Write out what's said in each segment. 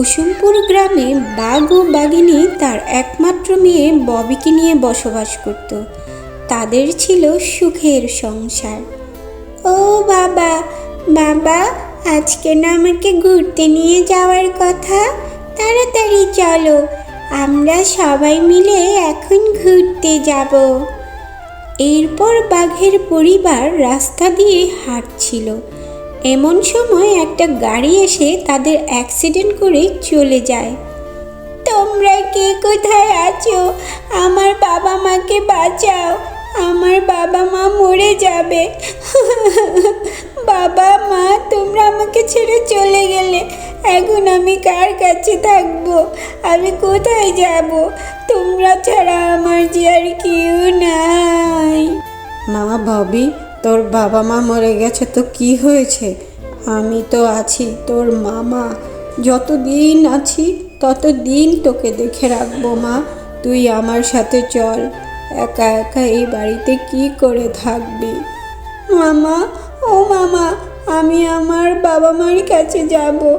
কুসুমপুর গ্রামে বাঘ ও বাঘিনী তার একমাত্র মেয়ে ববিকে নিয়ে বসবাস করত। তাদের ছিল সুখের সংসার। ও বাবা বাবা, আজকে না আমাকে ঘুরতে নিয়ে যাওয়ার কথা? তাড়াতাড়ি চলো, আমরা সবাই মিলে এখন ঘুরতে যাব। এরপর বাঘের পরিবার রাস্তা দিয়ে হাঁটছিল। এমন সময় একটা গাড়ি এসে তাদের অ্যাক্সিডেন্ট করে চলে যায়। তোমরা কে? কোথায় আছো? আমার বাবা মাকে বাঁচাও। আমার বাবা মা মরে যাবে। বাবা মা, তোমরা আমাকে ছেড়ে চলে গেলে? এখন আমি কার কাছে থাকব? আমি কোথায় যাব? তোমরা ছাড়া আমার যে আর কেউ নাই। মা, ভাবি তোর বাবা মা মরে গেছে তো কি হয়েছে? আমি তো আছি, তোর মামা। যতদিন আছি, ততদিন তোকে দেখে রাখব মা। তুই আমার সাথে চল। একা একা এই বাড়িতে কি করে থাকবি? মামা, ও মামা, আমি আমার বাবা মার কাছে যাব।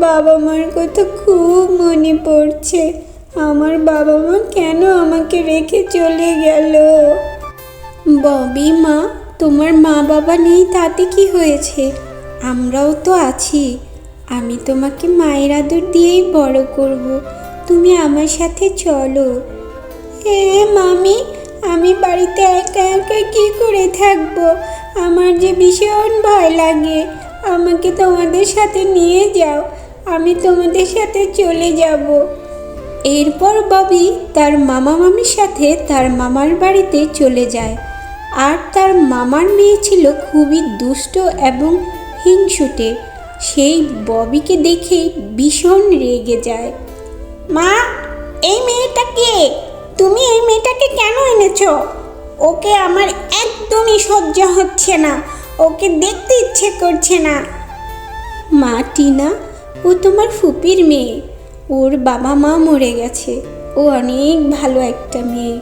বাবা মার কথা খুব মনে পড়ছে। আমার বাবা মা কেন আমাকে রেখে চলে গেল? ববি মা তোমার মা বাবা নেই, তাতে কি হয়েছে? আমরাও তো আছি। আমি তোমাকে মায়ের আদর দিয়েই বড় করব। তুমি আমার সাথে চলো। হ্যাঁ মামি, আমি বাড়িতে একা একা কি করে থাকব? আমার যে ভীষণ ভয় লাগে। আমাকে তোমাদের সাথে নিয়ে যাও। আমি তোমাদের সাথে চলে যাব। এরপর ববি তার মামা মামির সাথে তার মামার বাড়িতে চলে যায়। আর তার মামার মেয়ে ছিল খুবই দুষ্ট এবং হিংসুটে। সেই ববিকে দেখেই ভীষণ রেগে যায়। মা, এই মেয়েটা কে? তুমি এই মেয়েটাকে কেন এনেছ? ওকে আমার একদমই সহ্য হচ্ছে না। ওকে দেখতে ইচ্ছে করছে না। মা, টিনা, ও তোমার ফুপির মেয়ে। ওর বাবা মা মরে গেছে। ও অনেক ভালো একটা মেয়ে।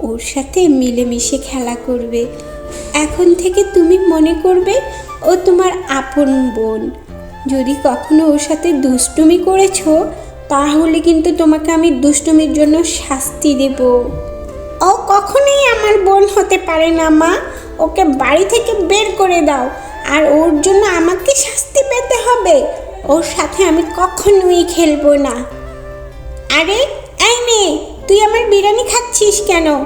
ওর সাথে মিলেমিশে খেলা করবে। এখন থেকে তুমি মনে করবে ও তোমার আপন বোন। যদি কখনো ওর সাথে দুষ্টুমি করেছ, তাহলে কিন্তু তোমাকে আমি দুষ্টুমির জন্য শাস্তি দেব। ও কখনোই আমার বোন হতে পারে না, মা। ওকে বাড়ি থেকে বের করে দাও, আর ওর জন্য আমাকে শাস্তি পেতে হবে। ওর সাথে আমি কখনোই খেলব না। আরে, এই মেয়ে তুই আমার বিরিয়ানি খাচ্ছিস কেন?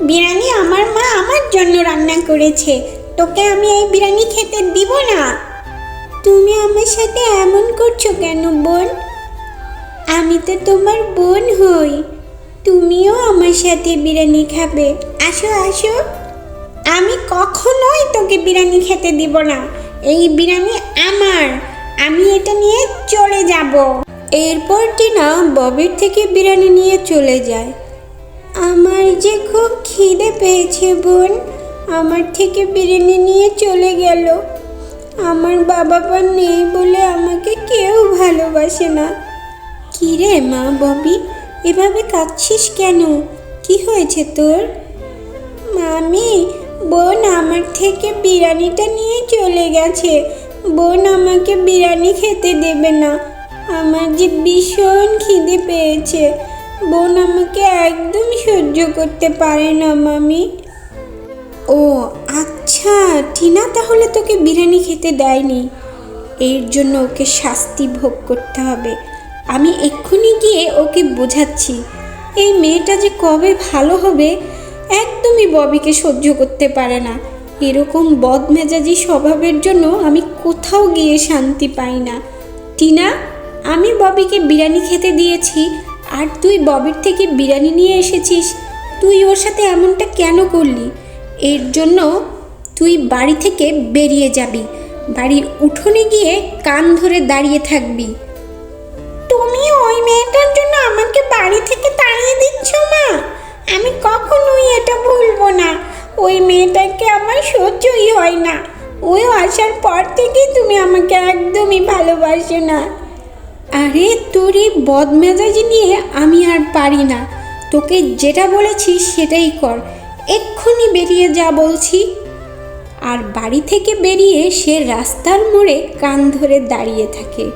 বিরিয়ানি আমার মা আমার জন্য রান্না করেছে। তোকে আমি এই বিরিয়ানি খেতে দিব না। তুমি আমার সাথে এমন করছ কেন বোন? আমি তো তোমার বোন হই। তুমিও আমার সাথে বিরিয়ানি খাবে। আসো আসো। আমি কখনোই তোকে বিরিয়ানি খেতে দিব না। এই বিরিয়ানি আমার। আমি এটা নিয়ে চলে যাব। এরপর টিনা ববির থেকে বিরিয়ানি নিয়ে চলে যায়। আমার যে খুব খিদে পেয়েছে বোন, আমার থেকে বিরিয়ানি নিয়ে চলে গেল। আমার বাবা মা নেই বলে আমাকে কেউ ভালোবাসে না। কি রে মা ববি, এভাবে কাঁদছিস কেন? কি হয়েছে তোর? মামি, বোন আমার থেকে বিরিয়ানিটা নিয়ে চলে গেছে। বোন আমাকে বিরিয়ানি খেতে দেবে না। আমার যে ভীষণ খিদে পেয়েছে। বোন আমাকে একদম সহ্য করতে পারে না, মামি। ও আচ্ছা টিনা তাহলে তোকে বিরিয়ানি খেতে দেয়নি। এর জন্য ওকে শাস্তি ভোগ করতে হবে। আমি এক্ষুনি গিয়ে ওকে বোঝাচ্ছি। এই মেয়েটা যে কবে ভালো হবে, একদমই ববিকে সহ্য করতে পারে না। এরকম বদমেজাজি স্বভাবের জন্য আমি কোথাও গিয়ে শান্তি পাই না। টিনা আমি ববিকে বিরিয়ানি খেতে দিয়েছি, আর তুই ববির থেকে বিরিয়ানি নিয়ে এসেছিস। তুই ওর সাথে এমনটা কেন করলি? এর জন্য তুই বাড়ি থেকে বেরিয়ে যাবি। বাড়ির উঠোনে গিয়ে কান ধরে দাঁড়িয়ে থাকবি। তুমি ওই মেয়েটার জন্য আমাকে বাড়ি থেকে তাড়িয়ে দিচ্ছ মা? আমি কখনোই এটা ভুলবো না। ওই মেয়েটাকে আমার সহ্যই হয় না। ওই আসার পর থেকেই তুমি আমাকে একদমই ভালোবাসো না। আরে তোর এই বদমেজাজি নিয়ে আমি আর পারি না। তোকে যেটা বলেছি সেটাই কর। এক্ষুনি বেরিয়ে যা বলছি। আর বাড়ি থেকে বেরিয়ে সে রাস্তার মোড়ে কান ধরে দাঁড়িয়ে থাকে।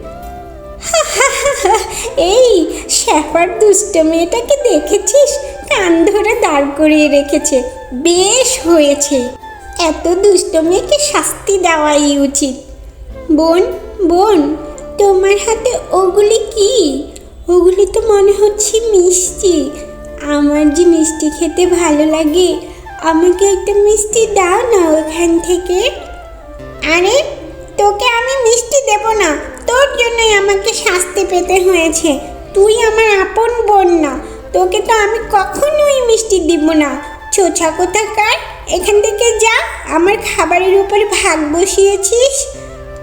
এই শ্যাপার দুষ্ট মেয়েটাকে দেখেছিস? কান ধরে দাঁড় করিয়ে রেখেছে। বেশ হয়েছে। এত দুষ্ট মেয়েকে শাস্তি দেওয়াই উচিত। বোন বোন তোমার হাতে ওগুলি কি? ওগুলি তো মনে হচ্ছে মিষ্টি। আমার যে মিষ্টি খেতে ভালো লাগে, আমাকে একটা মিষ্টি দাও না ওখান থেকে। আরে, তোকে আমি মিষ্টি দেব না। তোর জন্যই আমাকে শাস্তি পেতে হয়েছে। তুই আমার আপন বোন না। তোকে তো আমি কখনোই মিষ্টি দিব না। ছোছা কোথাকার? এখান থেকে যা, আমার খাবারের উপর ভাগ বসিয়েছিস।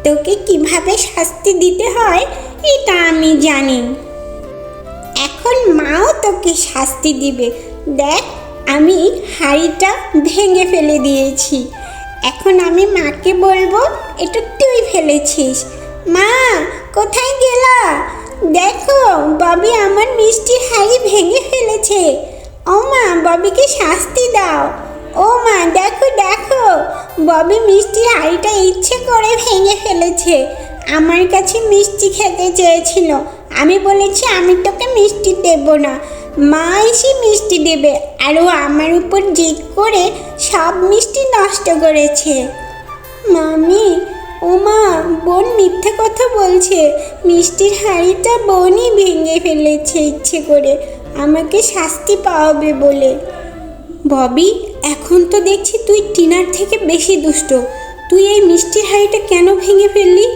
তোকে কীভাবে শাস্তি দিতে হয়, এটা আমি জানি। এখন মাও তোকে শাস্তি দিবে। দেখ, আমি হাঁড়িটা ভেঙে ফেলে দিয়েছি। এখন আমি মাকে বলব, এটা তুই ফেলেছিস। মা, কোথায় গেলা? দেখো, ববি আমার মিষ্টি হাঁড়ি ভেঙে ফেলেছে। ও মা, ববিকে শাস্তি দাও। ও মা, দেখো দেখো। ববি মিষ্টির হাঁড়িটা ইচ্ছে করে ভেঙে ফেলেছে। আমার কাছে মিষ্টি খেতে চেয়েছিল। আমি বলেছি, আমি তোকে মিষ্টি দেব না। মা এসে মিষ্টি দেবে, আর ও আমার উপর জিদ করে সব মিষ্টি নষ্ট করেছে। মামি, ও মা, বোন মিথ্যে কথা বলছে। মিষ্টির হাঁড়িটা বোনই ভেঙে ফেলেছে ইচ্ছে করে। আমাকে শাস্তি পাওয়াবে বলে। ববি এখন তো দেখছি তুই টিনার থেকে বেশি দুষ্ট। তুই এই মিষ্টির হাঁড়িটা কেন ভেঙে ফেললি?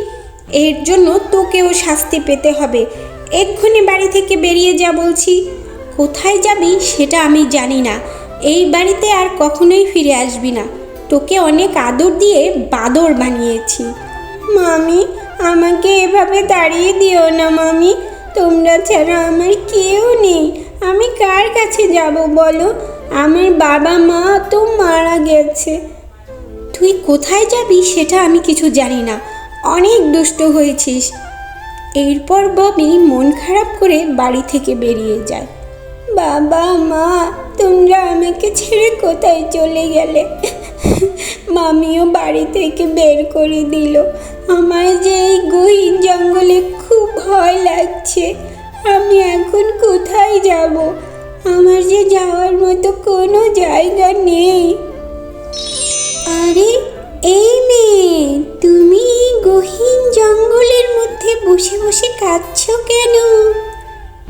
এর জন্য তোকেও শাস্তি পেতে হবে। এক্ষুনি বাড়ি থেকে বেরিয়ে যা বলছি। কোথায় যাবি সেটা আমি জানি না। এই বাড়িতে আর কখনোই ফিরে আসবি না। তোকে অনেক আদর দিয়ে বাদর বানিয়েছি। মামি, আমাকে এভাবে দাঁড়িয়ে দিও না মামি। তোমরা ছাড়া আমার কেউ নেই। আমি কার কাছে যাব বলো? আমার বাবা মা তো মারা গেছে। তুই কোথায় যাবি সেটা আমি কিছু জানি না। অনেক দুষ্ট হয়েছিস। এরপর ববি মন খারাপ করে বাড়ি থেকে বেরিয়ে যায়। বাবা মা, তোমরা আমাকে ছেড়ে কোথায় চলে গেলে? মামিও বাড়ি থেকে বের করে দিল। আমার যে এই গহীন জঙ্গলে খুব ভয় লাগছে। আমি এখন কোথায় যাব? আমার যে যাওয়ার মতো কোনো জায়গা নেই। আরে, এই মেয়ে, তুমি গহীন জঙ্গলের মধ্যে বসে বসে কাঁদছো কেন?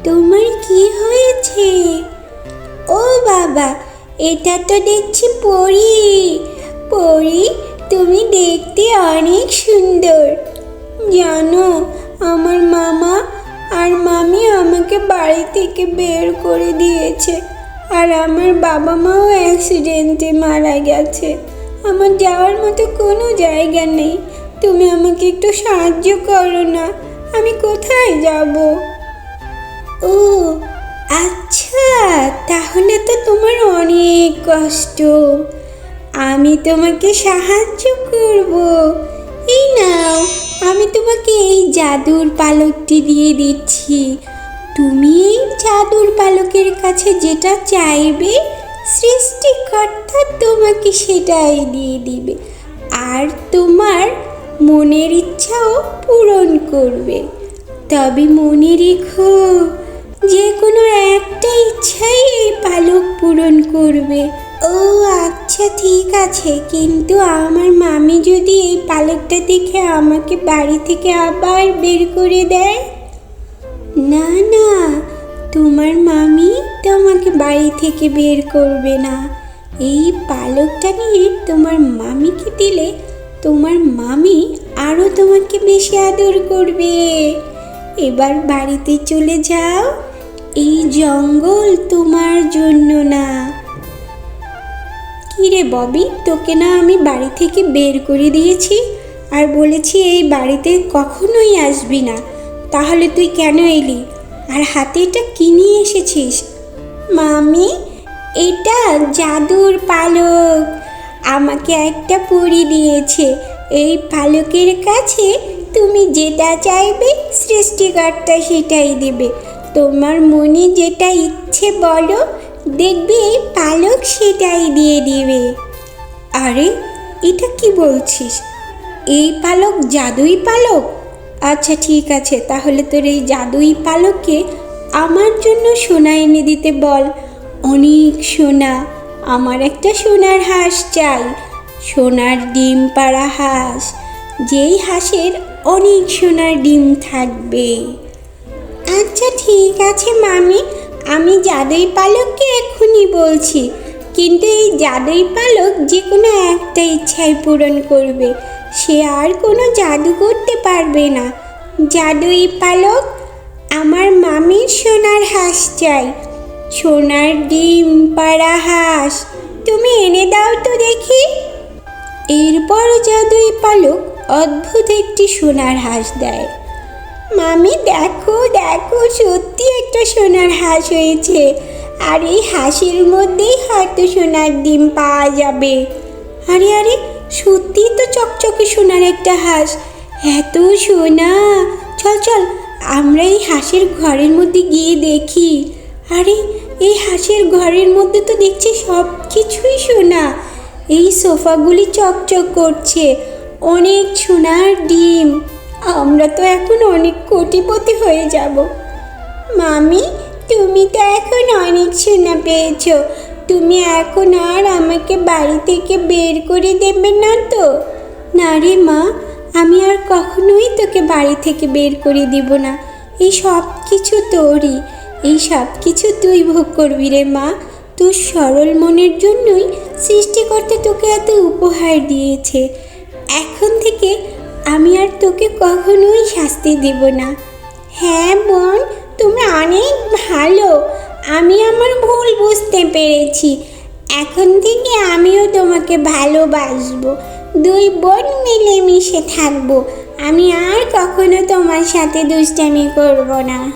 তোমার কি হয়েছে? ও বাবা, এটা তো দেখছি পরি। পরি, তুমি দেখতে অনেক সুন্দর। জানো, আমার মামা আর মামি আমাকে বাড়ি থেকে বের করে দিয়েছে। আর আমার বাবা মাও অ্যাক্সিডেন্টে মারা গেছে। আমার যাওয়ার মতো কোনো জায়গা নেই। তুমি আমাকে একটু সাহায্য করো না। আমি কোথায় যাব? ও আচ্ছা তাহলে তো তোমার অনেক কষ্ট। আমি তোমাকে সাহায্য করব। এই নাও, আমি তোমাকে এই জাদুর পালকটি দিয়ে দিচ্ছি। তুমি এই জাদুর পালকের কাছে যেটা চাইবে, সৃষ্টিকর্তা তোমাকে সেটাই দিয়ে দিবে। আর তোমার মনের ইচ্ছাও পূরণ করবে। তবে মনে রেখো, যে কোনো একটা ইচ্ছাই এই পালক পূরণ করবে। ও আচ্ছা ঠিক আছে। কিন্তু আমার মামি যদি এই পালকটা দেখে আমাকে বাড়ি থেকে আবার বের করে দেয়? না না, তোমার মামি তোমাকে বাড়ি থেকে বের করবে না। এই পালকটা নিয়ে তোমার মামিকে দিলে তোমার মামি আরও তোমাকে বেশি আদর করবে। এবার বাড়িতে চলে যাও। এই জঙ্গল তোমার জন্য না। কিরে ববি, তোকে না আমি বাড়ি থেকে বের করে দিয়েছি। আর বলেছি এই বাড়িতে কখনোই আসবি না। তাহলে তুই কেন এলি? আর হাতে এটা কি নিয়ে এসেছিস? মামি, এটা জাদুর পালক। আমাকে একটা পরি দিয়েছে। এই পালকের কাছে তুমি যেটা চাইবে, সৃষ্টিকর্তা সেটাই দেবে। তোমার মনে যেটা ইচ্ছে বলো দেখবে পালক সেটাই দিয়ে দিবে। আরে, এটা কি বলছিস? এই পালক জাদুই পালক? আচ্ছা ঠিক আছে, তাহলে তোর এই জাদুই পালককে আমার জন্য সোনা এনে দিতে বল। অনেক সোনা, আমার একটা সোনার হাঁস চাই। সোনার ডিম পাড়া হাঁস, যেই হাঁসের অনেক সোনার ডিম থাকবে। আচ্ছা ঠিক আছে, মামি। আমি জাদুই পালককে এক্ষুনি বলছি, কিন্তু এই জাদুই পালক যে কোনো একটা ইচ্ছাই পূরণ করবে। সে আর কোনো জাদু করতে পারবে না। জাদুই পালক, আমার মামির সোনার হাঁস চাই। সোনার ডিম, পাড়া হাঁস, তুমি এনে দাও তো দেখি। এরপর জাদুই পালক অদ্ভুত একটি সোনার হাঁস দেয়। মামি, দেখো দেখো, সত্যি একটা সোনার হাঁস হয়েছে। আর এই হাঁসের মধ্যেই হয়তো সোনার ডিম পাওয়া যাবে। আরে আরে সত্যি তো চকচকে সোনার একটা হাঁস। এত সোনা! চল চল, আমরা এই হাঁসের ঘরের মধ্যে গিয়ে দেখি। আরে, এই হাঁসের ঘরের মধ্যে তো দেখছি সব কিছুই সোনা। এই সোফাগুলি চকচক করছে। অনেক সোনার ডিম। আমরা তো এখন অনেক কোটিপতি হয়ে যাব। মামি, তুমি তো এখন অনেক সোনা পেয়েছ। তুমি এখন আর আমাকে বাড়ি থেকে বের করে দেবে না তো? না রে মা, আমি আর কখনোই তোকে বাড়ি থেকে বের করে দিব না। এই সব কিছু তোরই। এই সব কিছু তুই ভোগ করবি রে মা। তোর সরল মনের জন্যই সৃষ্টিকর্তা তোকে এত উপহার দিয়েছে। এখন থেকে আমি আর তোকে কখনোই শাস্তি দেব না। হ্যাঁ বোন তোমরা অনেক ভালো। আমি আমার ভুল বুঝতে পেরেছি। এখন থেকে আমিও তোমাকে ভালোবাসবো। দুই বোন মিলেমিশে থাকব। আমি আর কখনো তোমার সাথে দুষ্টামি করব না।